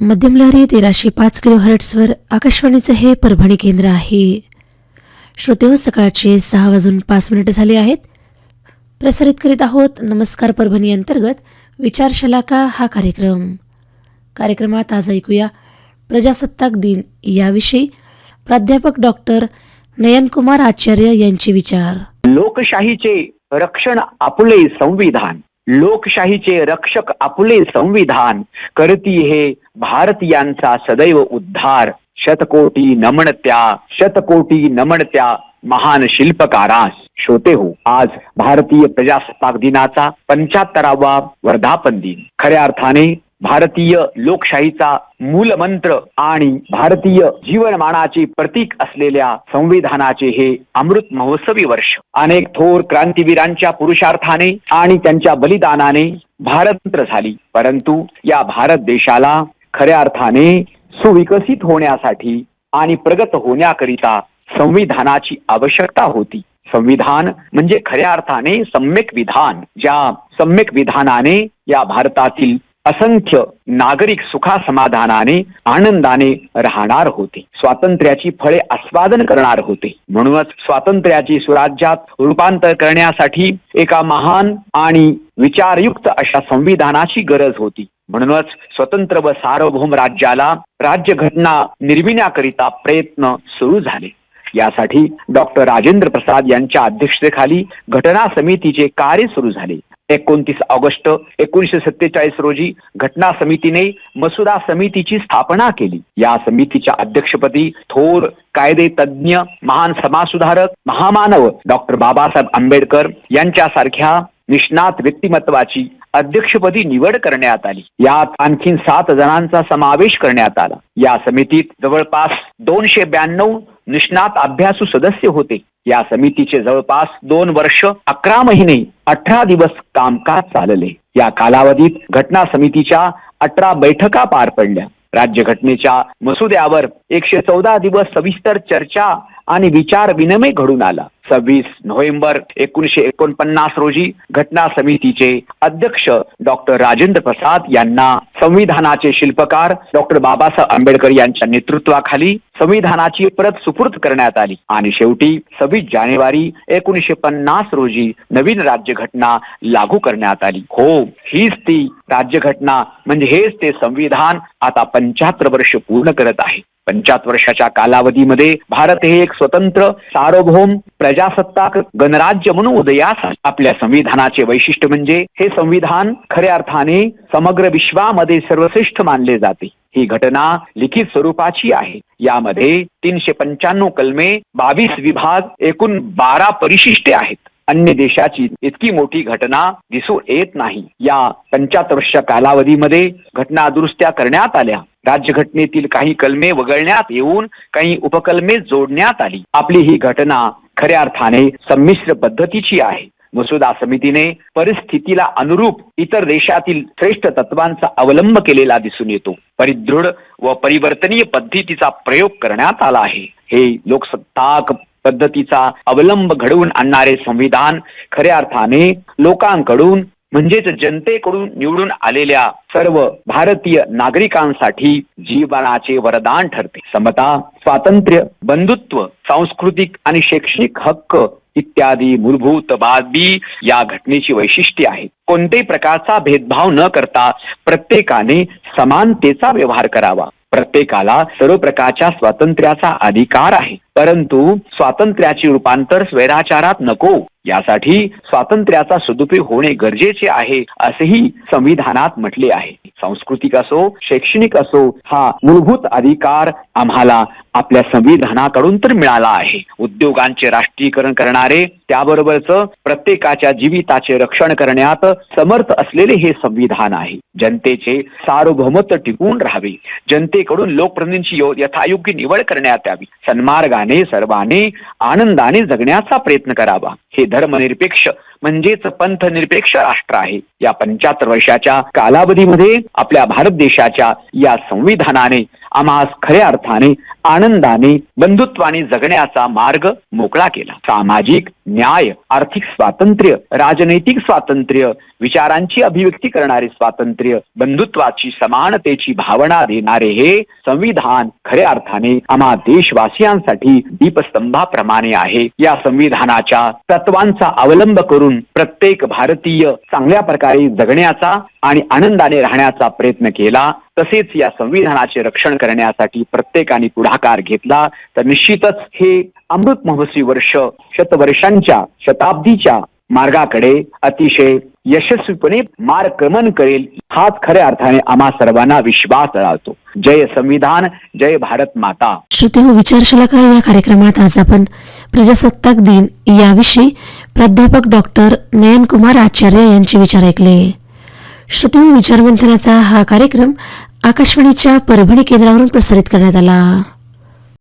मध्यम लहरी तेराशे पाच किलो हर्ट्सवर आकाशवाणीचं हे परभणी केंद्र आहे. श्रोतेव हो, सकाळचे सहा वाजून पाच मिनिटं झाले आहेत. प्रसारित करीत आहोत नमस्कार परभणी अंतर्गत विचारशलाका हा कार्यक्रम. कार्यक्रमात आज ऐकूया प्रजासत्ताक दिन याविषयी. प्राध्यापक डॉक्टर नयनकुमार आचार्य यांचे विचार. लोकशाहीचे रक्षण आपले संविधान. लोकशाहीचे रक्षक आपले संविधान करती हे भारतीयांचा सदैव उद्धार. शतकोटी नमन त्या शतकोटी नमन त्या महान शिल्पकारास. श्रोते हो आज भारतीय प्रजासत्ताक दिनाचा पंच्याहत्तरावा वर्धापन दिन. खऱ्या अर्थाने भारतीय लोकशाहीचा मूलमंत्र आणि भारतीय जीवनमानाचे प्रतीक असलेल्या संविधानाचे हे अमृत महोत्सवी वर्ष. अनेक थोर क्रांतीवीरांच्या पुरुषार्थाने आणि त्यांच्या बलिदानाने भारतंत्र झाली. परंतु या भारत देशाला खऱ्या अर्थाने सुविकसित होण्यासाठी आणि प्रगत होण्याकरिता संविधानाची आवश्यकता होती. संविधान म्हणजे खऱ्या अर्थाने सम्यक विधान ज्या सम्यक विधानाने या भारतातील असंख्य नागरिक सुखा समाधानाने आनंदाने राहणार होते. स्वातंत्र्याची फळे आस्वादन करणार होते. म्हणूनच स्वातंत्र्याची सुराज्यात रूपांतर करण्यासाठी एका महान आणि विचारयुक्त अशा संविधानाची गरज होती. म्हणूनच स्वतंत्र व सार्वभौम राज्याला राज्यघटना निर्मिण्याकरिता प्रयत्न सुरू झाले. यासाठी डॉक्टर राजेंद्र प्रसाद यांच्या अध्यक्षतेखाली घटना समितीचे कार्य सुरू झाले. एकोणतीस ऑगस्ट एकोणीसशे सत्तेचाळीस रोजी घटना समितीने मसुदा समितीची स्थापना केली. या समितीच्या अध्यक्षपदी थोर कायदे तज्ज्ञ महान समाजसुधारक महामानव डॉक्टर बाबासाहेब आंबेडकर यांच्यासारख्या निष्णात व्यक्तिमत्वाची अध्यक्षपदी निवड करण्यात आली. यात आणखीन सात जणांचा समावेश करण्यात आला. या समितीत जवळपास दोनशे ब्याण्णव निष्णात अभ्यासू सदस्य होते. या समितीचे जवळपास दोन वर्ष अकरा महिने अठरा दिवस कामकाज चालले. या कालावधीत घटना समितीच्या अठरा बैठका पार पडल्या. राज्यघटनेच्या मसुद्यावर एकशे चौदा दिवस सविस्तर चर्चा आणि विचार विनिमय घडून आला. सव्वीस नोव्हेंबर एकोणीशे एकोणपन्नास रोजी घटना समितीचे अध्यक्ष डॉक्टर राजेंद्र प्रसाद यांना संविधानाचे शिल्पकार डॉक्टर बाबासाहेब आंबेडकर यांच्या नेतृत्वाखाली संविधानाची प्रत सुपूर्द करण्यात आली. आणि शेवटी सव्वीस जानेवारी एकोणीशे पन्नास रोजी नवीन राज्यघटना लागू करण्यात आली. हो हीच ती राज्यघटना. म्हणजे हेच ते संविधान आता पंच्याहत्तर वर्ष पूर्ण करत आहे. पंचाहत्तर वर्षाच्या कालावधीमध्ये भारत हे एक स्वतंत्र सार्वभौम प्रजासत्ताक गणराज्य म्हणून उदयास आपल्या संविधानाचे वैशिष्ट्य म्हणजे हे संविधान खऱ्या अर्थाने समग्र विश्वामध्ये सर्वश्रेष्ठ मानले जाते. ही घटना लिखित स्वरूपाची आहे. यामध्ये तीनशे पंच्याण्णव कलमे बावीस विभाग एकूण बारा परिशिष्टे आहेत. अन्य देशाची इतकी मोठी घटना दिसून येत नाही. या पंच्याहत्तर वर्ष कालावधीमध्ये घटना दुरुस्त्या करण्यात आल्या. राज्यघटनेतील काही कलमे वगळण्यात येऊन काही उपकलमे जोडण्यात आली. आपली ही घटना खऱ्या अर्थाने संमिश्र पद्धतीची आहे. मसुदा समितीने परिस्थितीला अनुरूप इतर देशातील श्रेष्ठ तत्वांचा अवलंब केलेला दिसून येतो. परिदृढ व परिवर्तनीय पद्धतीचा प्रयोग करण्यात आला आहे. हे लोकसत्ताक पद्धतीचा अवलंब घडवून आणणारे संविधान खऱ्या अर्थाने लोकांकडून म्हणजेच जनतेकडून निवडून आलेल्या सर्व भारतीय नागरिकांसाठी जीवनाचे वरदान ठरते. समता स्वातंत्र्य बंधुत्व सांस्कृतिक आणि शैक्षणिक हक्क इत्यादी मूलभूत बाबी या घटनेची वैशिष्ट्ये आहेत. कोणत्याही प्रकारचा भेदभाव न करता प्रत्येकाने समानतेचा व्यवहार करावा. प्रत्येकाला सर्व प्रकारच्या स्वातंत्र्याचा अधिकार आहे. परंतु स्वातंत्र्याचे रूपांतर स्वैराचारात नको. यासाठी स्वातंत्र्याचा सदुपयोग होणे गरजेचे आहे असेही संविधानात म्हटले आहे. सांस्कृतिक असो शैक्षणिक असो हा मूलभूत अधिकार आम्हाला आपल्या संविधानाकडून तर मिळाला आहे. उद्योगांचे राष्ट्रीयकरण करणारे त्याबरोबरच प्रत्येकाच्या जीविताचे रक्षण करण्यात समर्थ असलेले हे संविधान आहे. जनतेचे सार्वभौमत्व टिकून राहावे. जनतेकडून लोकप्रतिनिधींची यथायोग्य निवड करण्यात यावी. सन्मार्गाने सर्वांनी आनंदाने जगण्याचा प्रयत्न करावा. हे धर्मनिरपेक्ष म्हणजेच पंथ निरपेक्ष राष्ट्र आहे. या पंच्याहत्तर वर्षाच्या कालावधीमध्ये आपल्या भारत देशाच्या या संविधानाने आम्हास खऱ्या अर्थाने आनंदाने बंधुत्वाने जगण्याचा मार्ग मोकळा केला. सामाजिक न्याय आर्थिक स्वातंत्र्य राजनैतिक स्वातंत्र्य विचारांची अभिव्यक्ती करणारे स्वातंत्र्य बंधुत्वाची समानतेची भावना देणारे हे संविधान खऱ्या अर्थाने आम्हा देशवासियांसाठी दीपस्तंभाप्रमाणे आहे. या संविधानाच्या तत्वांचा अवलंब करून प्रत्येक भारतीय चांगल्या प्रकारे जगण्याचा आणि आनंदाने राहण्याचा प्रयत्न केला तसेच या संविधानाचे रक्षण करण्यासाठी प्रत्येकाने पुढाकार घेतला तर निश्चितच हे अमृत महोत्सवी वर्ष शतवर्षांच्या शताब्दीच्या मार्गाकडे अतिशय यशस्वीपणे मार्गक्रमण करेल हाच खऱ्या अर्थाने आम्हा सर्वांना विश्वास राहतो जय संविधान जय भारत माता. श्रोते हो विचारशाला काय या कार्यक्रमात आज आपण प्रजासत्ताक दिन याविषयी प्राध्यापक डॉक्टर नयनकुमार आचार्य यांचे विचार ऐकले. श्रोतू विचारमंथनाचा हा कार्यक्रम आकाशवाणीच्या परभणी केंद्रावरून प्रसारित करण्यात आला.